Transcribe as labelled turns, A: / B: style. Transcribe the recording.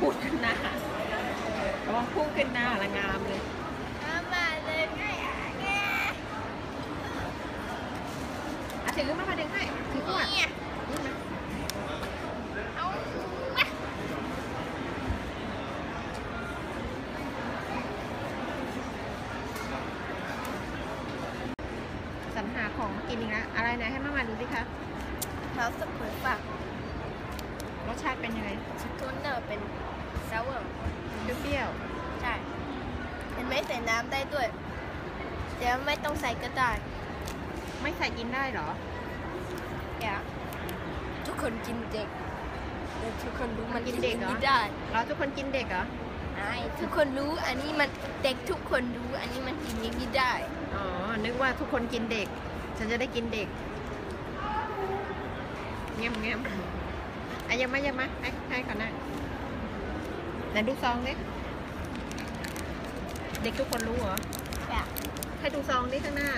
A: พูดขึ้นหน้าระวังพุ่งขึ้นหน้าละงามเลย
B: มามาเลยไงเนี่ย
A: อะถือมามาดึงให้ถือขวด
B: เนี่ย
A: นี่มา
B: เอามา
A: สรรหาของกินอีกแล้วอะไรไหนให้มามาดูสิคะ
B: เราสักคนฝาก
A: รสชาติเป็นยังไง
B: ชิคก้นเนอ ไหมใส่น้ำได้ด้วยเดี๋ยวไม่ต้องใส่ก็ได้
A: ๆไม่ใส่กินได้เหรอ
B: แกทุกคนกินเด็กแต่ทุกคนรู้มัน
A: กินเด็กเหรอ
B: ไม่ได้
A: เราทุกคนกินเด็กเหรอ
B: ไอ้ทุกคนรู้อันนี้มันเด็กทุกคนรู้อันนี้มันกินอย่างนี้ได้
A: อ๋อ นึกว่าทุกคนกินเด็ก ฉันจะได้กินเด็ก เงี้ยมเงี้ยมอะยังไม่ยังไม่ให้ให้ก่อนนะไหนดูซองดิ เด็กทุกคนรู้เหรอ
B: แบบ
A: ให้ดูซองดิข้างหน้า